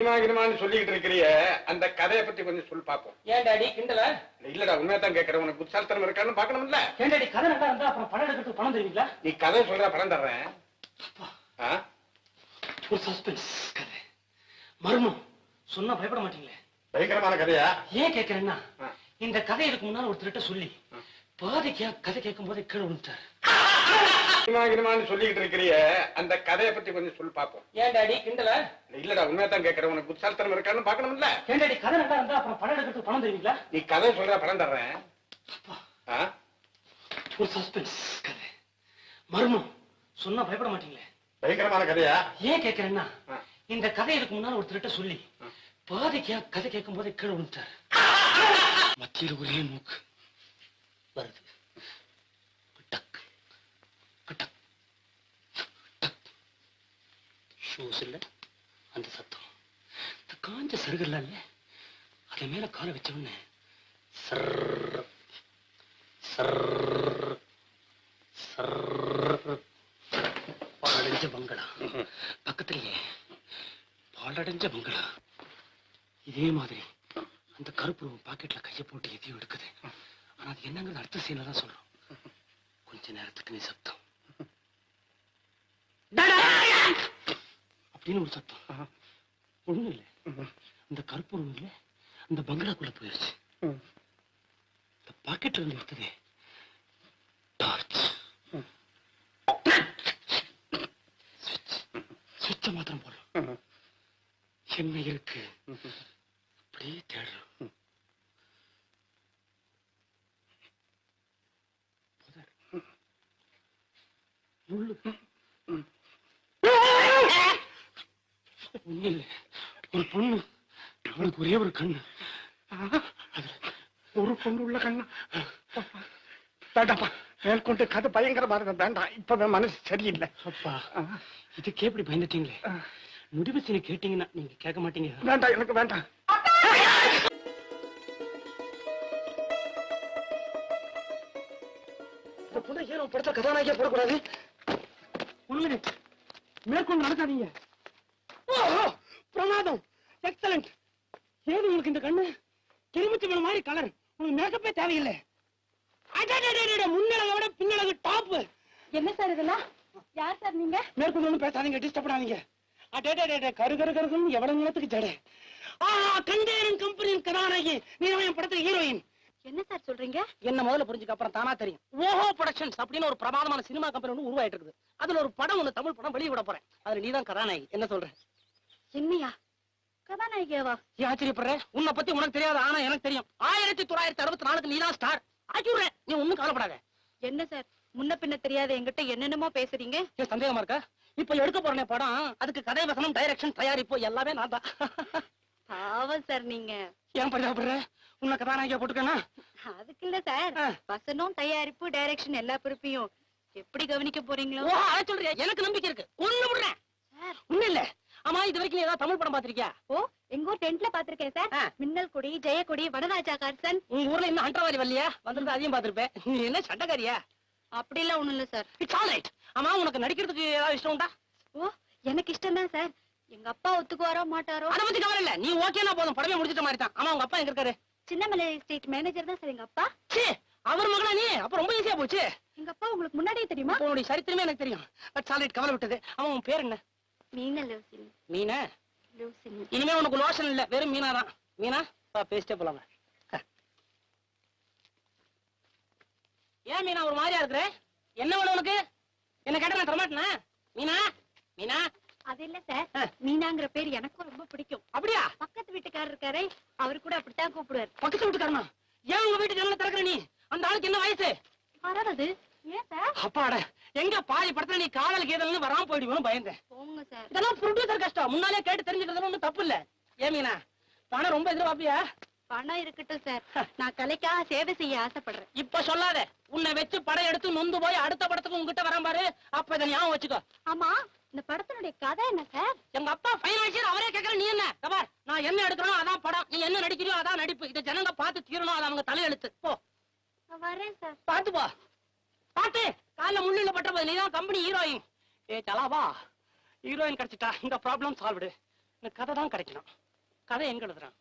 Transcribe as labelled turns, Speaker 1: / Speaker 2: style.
Speaker 1: Cinema கினிமான்னு சொல்லிக்கிட்டு இருக்கிறிய அந்த கதையை பத்தி கொஞ்சம் சொல்லி பாப்போம்.
Speaker 2: ஏன் டாடி? கிண்டல?
Speaker 1: இல்லடா உண்மையா தான் கேட்கறேன். உனக்கு புத்தாலித்தனம் இருக்கான்னு பாக்கணும்ல
Speaker 2: ஏன் டாடி கதை நல்லா இருந்தா அப்புறம் படம் எடுக்கிறதுக்கு பணம் தருவீங்களா?
Speaker 1: நீ கதை சொல்ற படம் தர்றேன்?
Speaker 2: ஒரு சஸ்பென்ஸ் கதை. மர்மம். சொன்னா பயப்பட மாட்டீங்களே.
Speaker 1: பயங்கரமான கதையா?
Speaker 2: ஏன் கேட்கறேன்னா. இந்த கதை இதுக்கு முன்னால ஒருத்தர்கிட்ட சொல்லி பாதி கே கதை கேட்கும் போதே கீழே
Speaker 1: கினிமான்னு சொல்லிக்கிட்டு இருக்கிறிய அந்த கதையை பத்தி கொஞ்சம் சொல்லி பாப்போம்.
Speaker 2: ஏன் டாடி கிண்டல?
Speaker 1: இல்லடா உண்மையா தான் கேட்கறேன். உனக்கு புத்தாலித்தனம் இருக்கான்னு பாக்கணும்ல
Speaker 2: ஏன் டாடி கதை நல்லா இருந்தா அப்புறம் படம் எடுக்கிறதுக்கு பணம் தருவீங்களா?
Speaker 1: நீ கதை சொல்ற படம் தர்றேன். ஆ?
Speaker 2: ஒரு சஸ்பென்ஸ் கதை. மர்மம். சொன்னா பயப்பட மாட்டீங்களே?
Speaker 1: பயங்கரமான கதையா?
Speaker 2: ஏன் கேட்கறேன்னா
Speaker 1: ஆ.
Speaker 2: இந்த கதை இதுக்கு முன்னால ஒருத்தர்கிட்ட சொல்லி பாதி கே கதை கேட்கும் போதே கீழே விழுந்தார் மத்தியில் ஒரே மூக்கு வருது டக் டக் ஷூஸ் இல்ல அந்த சத்தம். இந்த காஞ்ச சருகல்ல அது மேல காலை வச்ச உடனே சர்ர சர்ர சர்ர பாலடைஞ்ச பங்களா. பக்கத்திலேயே பாலடைஞ்ச பங்களா. இதே மாதிரி அந்த கருப்பு பாக்கெட்ல கையை போட்டு எதையும் எடுக்குது. ஆனா அது என்னங்கிறது அடுத்த சீன்ல தான் சொல்றோம். கொஞ்ச நேரத்துக்கு நீ சத்தம். அப்படின்னு ஒரு சத்தம். ஒண்ணும் இல்லை. அந்த கருப்பு இல்ல அந்த பங்களாக்குள்ள போயிருச்சு. இந்த பாக்கெட்ல இருந்து எடுத்ததே. டார்ச் சுவிட்ச மாத்திரம் போடுறோம் என்ன இருக்கு? அப்படியே தேடுறோம். முள்ளு ஒரு பொண்ணு. அவளுக்கு ஒரே ஒரு கண்ணு.
Speaker 1: ஒரு பொண்ணு உள்ள கண்ணா. வேண்டாப்பா. மேற்கொண்டு கதை பயங்கரமா இருக்க வேண்டாம். இப்பவே மனசு சரியில்லை.
Speaker 2: அப்பா. இதுக்கே இப்படி பயந்துட்டீங்களே? முடிவு சீனை கேட்டீங்கன்னா நீங்க கேட்க மாட்டீங்க.
Speaker 1: வேண்டாம். எனக்கு வேண்டாம்.
Speaker 2: புள்ள ஹீரோ படத்துல கதாநாயகியா போடக்கூடாது? மினிட் மேற்கொண்டு நடக்காதீங்க. பிரமாதம். எக்ஸலண்ட் ஏது உங்களுக்கு இந்த கண்ணு? கிருமிச்சு மேல மாதிரி கலர் உங்களுக்கு மேக்கப்பே தேவையில்லை. முன்னழகை விட பின்னழகு டாப்
Speaker 3: என்ன சார் இதெல்லாம்? யார் சார் நீங்க?
Speaker 2: மேற்கொண்டு பேசாதீங்க டிஸ்டர்ப் பண்ணாதீங்க. அடடடட, கரு கரு கருக்குன்னு எவ்வளவு நேரத்துக்கு ஜடை. ஆ கண்டேரன் கம்பெனியின் கதாநாயகி நீ என் படத்துல ஹீரோயின்
Speaker 3: என்ன சார் சொல்றீங்க?
Speaker 2: என்ன முதல்ல புரிஞ்சுக்க அப்புறம் தானா தெரியும். ஓஹோ ப்ரொடக்ஷன்ஸ் அப்படின்னு ஒரு பிரமாதமான சினிமா கம்பெனி ஒன்று உருவாயிட்டு இருக்குது அதுல ஒரு படம் ஒண்ணு தமிழ் படம் வெளிய விட போறேன். அதுல நீதான் கதாநாயகி. என்ன சொல்ற?
Speaker 3: என்னையா? கதாநாயகியாவா?
Speaker 2: ஏன் ஆச்சரியப்படுற? உன்னை பத்தி உனக்கு தெரியாது ஆனா எனக்கு தெரியும். ஆயிரத்தி தொள்ளாயிரத்தி அறுபத்தி நாலுக்கு நீதான் ஸ்டார் ஆக்கிடுறேன் நீ ஒண்ணும் கவலைப்படாத.
Speaker 3: என்ன சார்? முன்ன பின்ன தெரியாத என்கிட்ட என்னென்னமோ பேசுறீங்க?
Speaker 2: ஏன் சந்தேகமா இருக்கா? இப்ப எடுக்க போறனே படம் அதுக்கு கதை வசனம் டைரக்ஷன் தயாரிப்பு எல்லாமே நான் தான்
Speaker 3: பாவம் சார் நீங்க.
Speaker 2: ஏன் பரிதாபப்படுற உன்னை கதாநாயகியா போட்டுக்கனா
Speaker 3: அதுக்கு இல்ல சார். வசனம் தயாரிப்பு டைரக்ஷன் எல்லா பொறுப்பையும் எப்படி கவனிக்க போறீங்களோ?
Speaker 2: அதை சொல்றியா? எனக்கு நம்பிக்கை இருக்கு. ஒண்ணு விடுறேன். ஒண்ணு இல்ல. ஆமா இது வரைக்கும் ஏதாவது தமிழ் படம் பாத்திருக்கியா
Speaker 3: ஓ எங்க டென்ட்ல பாத்திருக்கேன் சார். மின்னல் கொடி ஜெயக்கொடி வடராஜா கார்சன்.
Speaker 2: உங்க ஊர்ல இன்னும் அண்டர்வாரி வரலையா? வந்திருந்தா அதையும் பாத்திருப்பேன் நீ என்ன சண்டைக்காரியா?
Speaker 3: அப்படிலாம் ஒண்ணும் இல்ல சார்.
Speaker 2: இட்ஸ் ஆல் ரைட் ஆமா உனக்கு நடிக்கிறதுக்கு ஏதாவது இஷ்டம் உண்டா?
Speaker 3: ஓ எனக்கு இஷ்டம் தான் சார். எங்க அப்பா ஒத்துக்குவாரோ மாட்டாரோ?
Speaker 2: அதை பத்தி கவலை இல்ல. நீ ஓகேனா போதும். படமே முடிச்சிட்ட மாதிரி தான் ஆமா உங்க அப்பா எங்க இருக்காரு?
Speaker 3: சின்னமலை ஸ்டேட் மேனேஜர் தான் சார் எங்க அப்பா.
Speaker 2: சீ அவர் மகனா நீ? அப்ப ரொம்ப ஈஸியா போச்சு.
Speaker 3: எங்க அப்பா உங்களுக்கு முன்னாடியே தெரியுமா?
Speaker 2: உன்னுடைய சரித்திரமே எனக்கு தெரியும். பட் சாலிட் கவலை விட்டது. அவன் உன் பேர் என்ன?
Speaker 3: மீன லூசினி.
Speaker 2: மீனா?
Speaker 3: லூசினி.
Speaker 2: இனிமே உனக்கு லோஷன் இல்ல. வெறும் மீனா தான். மீனா வா பேசிட்டே போலாங்க. ஏன் மீனா ஒரு மாதிரியா இருக்கிற? என்ன உனக்கு? என்ன கேட்ட நான் தரமாட்டேனா? மீனா? மீனா?
Speaker 3: அது இல்ல சார். மீனாங்கிற பேர் எனக்கும் ரொம்ப பிடிக்கும்.
Speaker 2: அப்படியா?
Speaker 3: பக்கத்து வீட்டுக்காரர் இருக்காரே. அவர் கூட அப்படித்தான் கூப்பிடுவார்.
Speaker 2: பக்கத்து வீட்டுக்காரனா? ஏன் உங்க வீட்டு ஜன்னல திறக்கிற நீ? அந்த ஆளுக்கு என்ன வயசு?
Speaker 3: அறாவது ஏன் சார்?
Speaker 2: அப்பாட எங்க பாதி படத்துல நீ காதல் கீதல்னு வராம போயிடுவோம் பயந்தேன்.
Speaker 3: போங்க சார்.
Speaker 2: இதெல்லாம் ப்ரொடியூசர் கஷ்டம். முன்னாலே கேட்டு தெரிஞ்சுக்கிறதுல ஒண்ணும் தப்பு இல்ல. ஏன் மீனா? பணம் ரொம்ப எதிர்பார்ப்பியா?
Speaker 3: பணம் இருக்கட்டும் சார். நான் கலைக்காக சேவை செய்ய ஆசைப்படுறேன்.
Speaker 2: இப்ப சொல்லாத. உன்னை வச்சு படம் எடுத்து நொந்து போய் அடுத்த படத்துக்கு உங்ககிட்ட வரான் பாரு. அப்ப இதை ஞாபகம் வச்சுக்கோ.
Speaker 3: ஆமா. இந்த படத்தினுடைய கதை என்ன சார்?
Speaker 2: எங்க அப்பா பைனான்சியர் அவரே கேக்குற நீ என்ன? கபார் நான் என்ன எடுக்கிறோம் அதான் படம். நீ என்ன நடிக்கிறியோ அதான் நடிப்பு. இதை ஜனங்க பார்த்து தீரணும் அது அவங்க தலையெழுத்து. போ.
Speaker 3: வரேன் சார்.
Speaker 2: பாத்து போ. பாத்து காலைல முள்ளில பட்ட போது நீதான் கம்பெனி ஹீரோயின் ஏ சலாவா ஹீரோயின் கிடைச்சிட்டா இந்த ப்ராப்ளம் சால்வ்டு இந்த கதை தான் கிடைக்கணும். கதை எங்க எழுதுறான்?